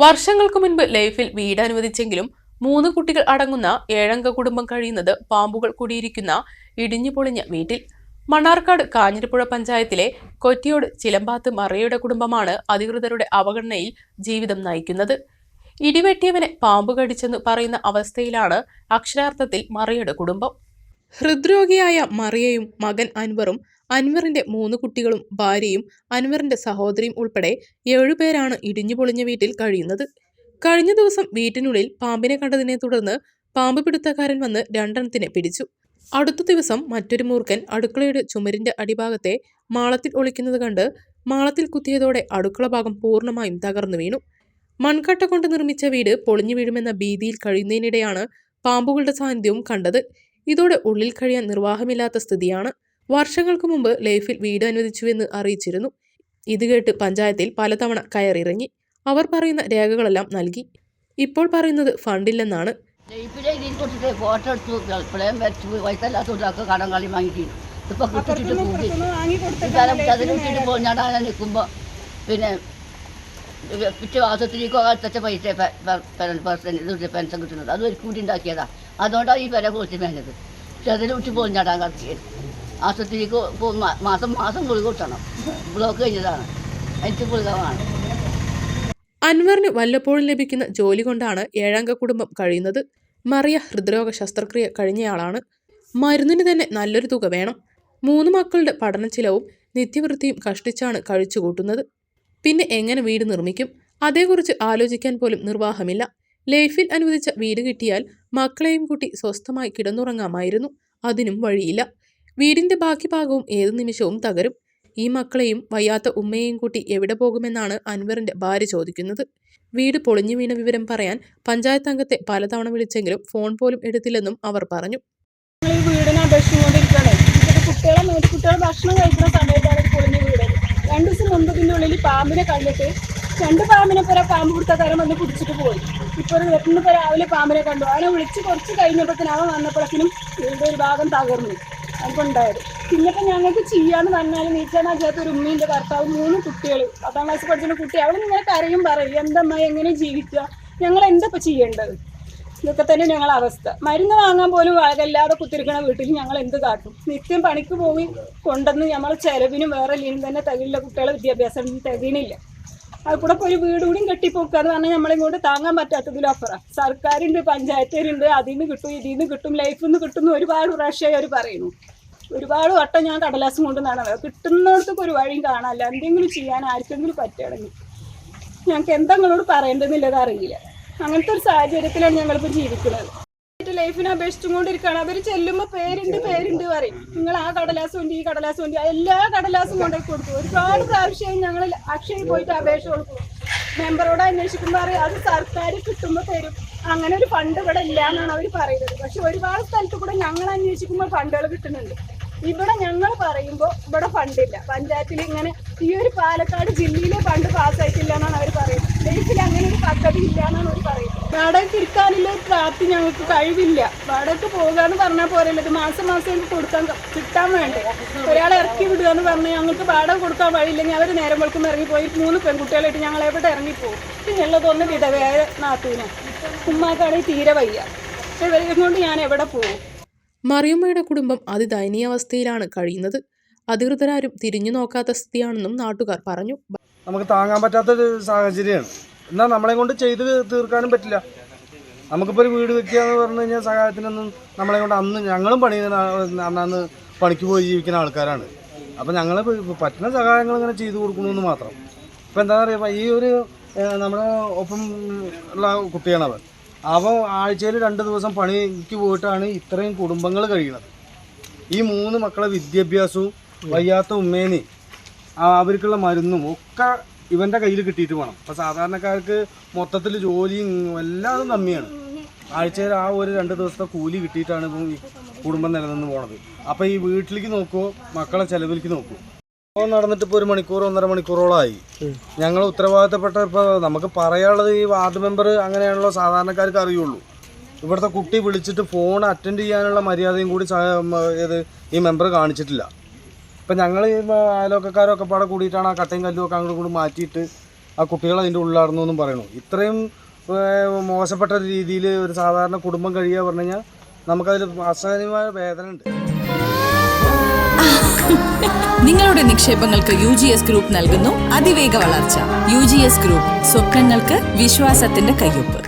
വർഷങ്ങൾക്ക് മുൻപ് ലൈഫിൽ വീട് അനുവദിച്ചെങ്കിലും മൂന്ന് കുട്ടികൾ അടങ്ങുന്ന ഏഴംഗ കുടുംബം കഴിയുന്നത് പാമ്പുകൾ കുടിയിരിക്കുന്ന ഇടിഞ്ഞു പൊളിഞ്ഞ വീട്ടിൽ. മണ്ണാർക്കാട് കാഞ്ഞിരപ്പുഴ പഞ്ചായത്തിലെ കൊറ്റിയോട് ചിലമ്പാത്ത് മറയുടെ കുടുംബമാണ് അധികൃതരുടെ അവഗണനയിൽ ജീവിതം നയിക്കുന്നത്. ഇടിവെട്ടിയവനെ പാമ്പ് കടിച്ചെന്ന് പറയുന്ന അവസ്ഥയിലാണ് അക്ഷരാർത്ഥത്തിൽ മറയുടെ കുടുംബം. ഹൃദ്രോഗിയായ മറിയയും മകൻ അൻവറും അൻവറിന്റെ മൂന്ന് കുട്ടികളും ഭാര്യയും അൻവറിന്റെ സഹോദരിയും ഉൾപ്പെടെ ഏഴുപേരാണ് ഇടിഞ്ഞു പൊളിഞ്ഞ വീട്ടിൽ കഴിയുന്നത്. കഴിഞ്ഞ ദിവസം വീട്ടിനുള്ളിൽ പാമ്പിനെ കണ്ടതിനെ തുടർന്ന് പാമ്പ് പിടുത്തക്കാരൻ വന്ന് രണ്ടെണ്ണത്തിനെ പിടിച്ചു. അടുത്ത ദിവസം മറ്റൊരു മൂർഖൻ അടുക്കളയുടെ ചുമരിന്റെ അടിഭാഗത്തെ മാളത്തിൽ ഒളിക്കുന്നത് കണ്ട് മാളത്തിൽ കുത്തിയതോടെ അടുക്കള ഭാഗം പൂർണമായും തകർന്നു വീണു. മൺകട്ട കൊണ്ട് നിർമ്മിച്ച വീട് പൊളിഞ്ഞു വീഴുമെന്ന ഭീതിയിൽ കഴിയുന്നതിനിടെയാണ് പാമ്പുകളുടെ സാന്നിധ്യവും കണ്ടത്. ഇതോടെ ഉള്ളിൽ കഴിയാൻ നിർവാഹമില്ലാത്ത സ്ഥിതിയാണ്. വർഷങ്ങൾക്ക് മുമ്പ് ലൈഫിൽ വീട് അനുവദിച്ചുവെന്ന് അറിയിച്ചിരുന്നു. ഇത് കേട്ട് പഞ്ചായത്തിൽ പലതവണ കയറിയിറങ്ങി. അവർ പറയുന്ന രേഖകളെല്ലാം നൽകി. ഇപ്പോൾ പറയുന്നത് ഫണ്ടില്ലെന്നാണ്. ലൈഫിലെ ഇതിൽ കൊടുത്തിട്ട് ഫോട്ടോ എടുത്തു. ഗൾഫിളയും വരച്ചു വയസ്സല്ലാത്തതൊക്കെ കടം കളി വാങ്ങിയിട്ട് ഇപ്പൊ കിട്ടിട്ട് കൂടി. ഇതാലും അതിൽ വിട്ടിട്ട് പോഞ്ഞാടാൻ നിൽക്കുമ്പോൾ പിന്നെ പിറ്റേ മാസത്തിലേക്കോ അടുത്ത പൈസ പെർസെന്റ് പെൻഷൻ കിട്ടുന്നത്. അത് ഒരു കൂടി ഉണ്ടാക്കിയതാ. അതുകൊണ്ടാണ് ഈ പെര കുറിച്ച് മേഞ്ഞത്. പക്ഷെ അതിൽ വിട്ട് പോഞ്ഞാടാൻ കടത്തിയത്. പോ- മാസം മാസം ഗുളിക കിട്ടണം ബ്ലോക്ക് കഴിഞ്ഞതാണ്. എനിക്ക് ഗുളിക വേണം. അൻവറിന് വല്ലപ്പോഴും ലഭിക്കുന്ന ജോലി കൊണ്ടാണ് ഏഴംഗ കുടുംബം കഴിയുന്നത്. മറിയ ഹൃദ്രോഗ ശസ്ത്രക്രിയ കഴിഞ്ഞയാളാണ്. മരുന്നിന് തന്നെ നല്ലൊരു തുക വേണം. മൂന്ന് മക്കളുടെ പഠന ചിലവും നിത്യവൃത്തിയും കഷ്ടിച്ചാണ് കഴിച്ചുകൂട്ടുന്നത് പിന്നെ എങ്ങനെ വീട് നിർമ്മിക്കും? അതേക്കുറിച്ച് ആലോചിക്കാൻ പോലും നിർവാഹമില്ല. ലൈഫിൽ അനുവദിച്ച വീട് കിട്ടിയാൽ മക്കളെയും കൂട്ടി സ്വസ്ഥമായി കിടന്നുറങ്ങാമായിരുന്നു. അതിനും വഴിയില്ല. വീടിന്റെ ബാക്കി ഭാഗവും ഏതു നിമിഷവും തകരും. ഈ മക്കളെയും വയ്യാത്ത ഉമ്മയെയും കൂട്ടി എവിടെ പോകുമെന്നാണ് അൻവറിന്റെ ഭാര്യ ചോദിക്കുന്നത്. വീട് പൊളിഞ്ഞു വീണ വിവരം പറയാൻ പഞ്ചായത്ത് അംഗത്തെ പലതവണ വിളിച്ചെങ്കിലും ഫോൺ പോലും എടുത്തില്ലെന്നും അവർ പറഞ്ഞു. കുട്ടികളെ ഭക്ഷണം രണ്ടു ദിവസം മുമ്പ് ഉള്ളിൽ പാമ്പിനെ കണ്ടിട്ട് രണ്ട് പാമ്പിനെ പോരാ പാമ്പ് പിടുത്തക്കാരൻ വന്ന് പിടിച്ചിട്ട് പോയി. ഇപ്പോൾ ഒരു ഇന്നിപ്പോൾ രാവിലെ പാമ്പിനെ കണ്ടു. അവനെ വിളിച്ച് കുറച്ച് കഴിഞ്ഞപ്പോഴത്തേനും അവൻ വന്നപ്പോഴത്തേനും വീട് ഒരു ഭാഗം തകർന്നു. അതുകൊണ്ടായത് പിന്നിപ്പോൾ ഞങ്ങൾക്ക് ചെയ്യാന്ന് പറഞ്ഞാൽ നീച്ചാണ് അതിനകത്ത് ഒരു ഉമ്മീന്റെ ഭർത്താവ് മൂന്ന് കുട്ടികൾ പത്താം ക്ലാസ് പഠിച്ചിട്ട് കുട്ടി അവൾ നിങ്ങളെ കരയും പറയും എന്തമ്മ എങ്ങനെ ജീവിക്കുക? ഞങ്ങൾ എന്തൊക്കെ ചെയ്യേണ്ടത്? ഇതൊക്കെ തന്നെ ഞങ്ങളുടെ അവസ്ഥ. മരുന്ന് വാങ്ങാൻ പോലും വകയില്ലാതെ കുത്തിരിക്കണ വീട്ടിൽ ഞങ്ങൾ എന്ത് കാട്ടും. നിത്യം പണിക്ക് പോയി കൊണ്ടുവന്ന് ഞമ്മളെ ചെലവിനും വേറെ ലീനും തന്നെ തികയില്ല കുട്ടികളെ വിദ്യാഭ്യാസം തികയണില്ല അത് കൂടെ പോയി വീട് കൂടിയും കെട്ടിപ്പോക്കുക എന്ന് പറഞ്ഞാൽ നമ്മളെ കൊണ്ട് താങ്ങാൻ പറ്റാത്തതിലും അപ്പുറം. സർക്കാരുണ്ട് പഞ്ചായത്തുകാരുണ്ട് അതിൽ നിന്ന് കിട്ടും ഇതിൽ നിന്ന് കിട്ടും ലൈഫിൽ നിന്ന് കിട്ടും ഒരുപാട് പ്രാവശ്യമായി അവർ പറയുന്നു. ഒരുപാട് വട്ടം ഞാൻ കടലാസം കൊണ്ട് നടന്നത് കിട്ടുന്നിടത്തൊക്കെ ഒരു വഴിയും കാണാനില്ല. എന്തെങ്കിലും ചെയ്യാൻ ആർക്കെങ്കിലും പറ്റുകയാണെങ്കിൽ ഞങ്ങൾക്ക് എന്താ നിങ്ങളോട് പറയേണ്ടതെന്നുള്ളത് അറിയില്ല. അങ്ങനത്തെ ഒരു സാഹചര്യത്തിലാണ് ഞങ്ങളിപ്പോൾ ജീവിക്കുന്നത്. ലൈഫിനെ അപേക്ഷിച്ചുകൊണ്ടിരിക്കുകയാണ്. അവർ ചെല്ലുമ്പോൾ പേരുണ്ട് പേരുണ്ട് പറയും. നിങ്ങൾ ആ കടലാസം ഉണ്ട് ഈ കടലാസം ഉണ്ട് എല്ലാ കടലാസും കൊണ്ടുപോയി കൊടുത്തു ഒരുപാട് പ്രാവശ്യം ഞങ്ങൾ അക്ഷയിൽ പോയിട്ട് അപേക്ഷ കൊടുക്കും. മെമ്പറോട് അന്വേഷിക്കുമ്പോൾ പറയും അത് സർക്കാർ കിട്ടുമ്പോൾ തരും. അങ്ങനെ ഒരു ഫണ്ട് ഇവിടെ ഇല്ല എന്നാണ് അവർ പറയുന്നത്. പക്ഷെ ഒരുപാട് സ്ഥലത്ത് കൂടെ ഞങ്ങൾ അന്വേഷിക്കുമ്പോൾ ഫണ്ടുകൾ കിട്ടുന്നുണ്ട്. ഇവിടെ ഞങ്ങൾ പറയുമ്പോൾ ഇവിടെ ഫണ്ടില്ല. പഞ്ചായത്തിൽ ഇങ്ങനെ ഈ ഒരു പാലക്കാട് ജില്ലയിലെ ഫണ്ട് പാസ്സായിട്ടില്ല എന്നാണ് അവർ പറയുന്നത്. ലൈഫിൽ അങ്ങനെ ഒരു പദ്ധതി ഇല്ല എന്നാണ് അവർ വാടകയ്ക്ക് ഇരിക്കാനുള്ള ഒരു പ്രാപ്തി ഞങ്ങൾക്ക് കഴിവില്ല. വാടകയ്ക്ക് പോകാന്ന് പറഞ്ഞാൽ പോരല്ലോ. ഇത് മാസം മാസം ഞങ്ങൾക്ക് കൊടുക്കാൻ കിട്ടാൻ വേണ്ടേ? ഒരാളെ ഇറക്കി വിടുക എന്ന് പറഞ്ഞാൽ ഞങ്ങൾക്ക് വാടക കൊടുക്കാൻ വഴിയില്ലെങ്കിൽ അവർ നേരം വെളുക്കും ഇറങ്ങിപ്പോയി. മൂന്ന് പെൺകുട്ടികളായിട്ട് ഞങ്ങൾ എവിടെ ഇറങ്ങിപ്പോകും പിന്നുള്ളതൊന്ന് വിധവയായ നാത്തൂന്. ഉമ്മാക്കാണെങ്കിൽ തീരെ വയ്യ. ഇവരെ കൊണ്ട് ഞാൻ എവിടെ പോകും മറിയമ്മയുടെ കുടുംബം അതിദയനീയാവസ്ഥയിലാണ് കഴിയുന്നത്. അധികൃതരാരും തിരിഞ്ഞു നോക്കാത്ത സ്ഥിതിയാണെന്നും നാട്ടുകാർ പറഞ്ഞു. നമുക്ക് താങ്ങാൻ പറ്റാത്തൊരു സാഹചര്യമാണ്. എന്നാൽ നമ്മളെ കൊണ്ട് ചെയ്ത് തീർക്കാനും പറ്റില്ല. നമുക്കിപ്പോൾ ഒരു വീട് വെക്കുക എന്ന് പറഞ്ഞു കഴിഞ്ഞാൽ സഹായത്തിനൊന്നും നമ്മളെ കൊണ്ട് അന്ന് ഞങ്ങളും പണി അന്നാന്ന് അന്ന് പണിക്ക് പോയി ജീവിക്കുന്ന ആൾക്കാരാണ്. അപ്പോൾ ഞങ്ങൾ പറ്റുന്ന സഹായങ്ങൾ ഇങ്ങനെ ചെയ്തു കൊടുക്കണമെന്ന് മാത്രം. ഇപ്പോൾ എന്താ പറയുക ഈ ഒരു നമ്മുടെ ഒപ്പം ഉള്ള കുട്ടിയാണ് അവൻ. ആഴ്ചയിൽ രണ്ട് ദിവസം പണിക്ക് പോയിട്ടാണ് ഇത്രയും കുടുംബങ്ങൾ കഴിയുന്നത്. ഈ മൂന്ന് മക്കളെ വിദ്യാഭ്യാസവും വയ്യാത്ത ഉമ്മേനെ അവർക്കുള്ള മരുന്നും ഒക്കെ ഇവന്റെ കയ്യിൽ കിട്ടിയിട്ട് വേണം. അപ്പൊ സാധാരണക്കാർക്ക് മൊത്തത്തിൽ ജോലിയും എല്ലാതും കമ്മിയാണ് ആഴ്ചയിൽ ആ ഒരു രണ്ട് ദിവസത്തെ കൂലി കിട്ടിയിട്ടാണ് ഇപ്പം ഈ കുടുംബം നിലനിന്ന് പോണത്. അപ്പൊ ഈ വീട്ടിലേക്ക് നോക്കുമോ മക്കളെ ചെലവിലേക്ക് നോക്കൂ. ഇപ്പോൾ നടന്നിട്ട് ഇപ്പോൾ ഒരു മണിക്കൂർ ഒന്നര മണിക്കൂറോളമായി ഞങ്ങൾ ഉത്തരവാദിത്തപ്പെട്ട ഇപ്പോൾ നമുക്ക് പറയാനുള്ളത് ഈ വാർഡ് മെമ്പർ അങ്ങനെയാണല്ലോ സാധാരണക്കാർക്ക് അറിയുള്ളൂ. ഇവിടുത്തെ കുട്ടി വിളിച്ചിട്ട് ഫോൺ അറ്റൻഡ് ചെയ്യാനുള്ള മര്യാദയും കൂടി ഈ മെമ്പർ കാണിച്ചിട്ടില്ല. ഇപ്പം ഞങ്ങൾ അയലോക്കാരൊക്കെ പാടെ കൂടിയിട്ടാണ് ആ കട്ടയും കല്ലും ഒക്കെ അങ്ങോട്ട് കൂടി മാറ്റിയിട്ട് ആ കുട്ടികൾ അതിന്റെ ഉള്ളിലായിരുന്നു എന്നും പറയണു. ഇത്രയും മോശപ്പെട്ട രീതിയിൽ ഒരു സാധാരണ കുടുംബം കഴിയുക പറഞ്ഞു കഴിഞ്ഞാൽ നമുക്കതിൽ അസഹനീയമായ വേദന ഉണ്ട്. നിങ്ങളുടെ നിക്ഷേപങ്ങൾക്ക് യു ജി എസ് ഗ്രൂപ്പ് നൽകുന്നു. അതിവേഗ വളർച്ച. യു ജി എസ് ഗ്രൂപ്പ് സ്വപ്നങ്ങൾക്ക് വിശ്വാസത്തിന്റെ കയ്യൊപ്പ്.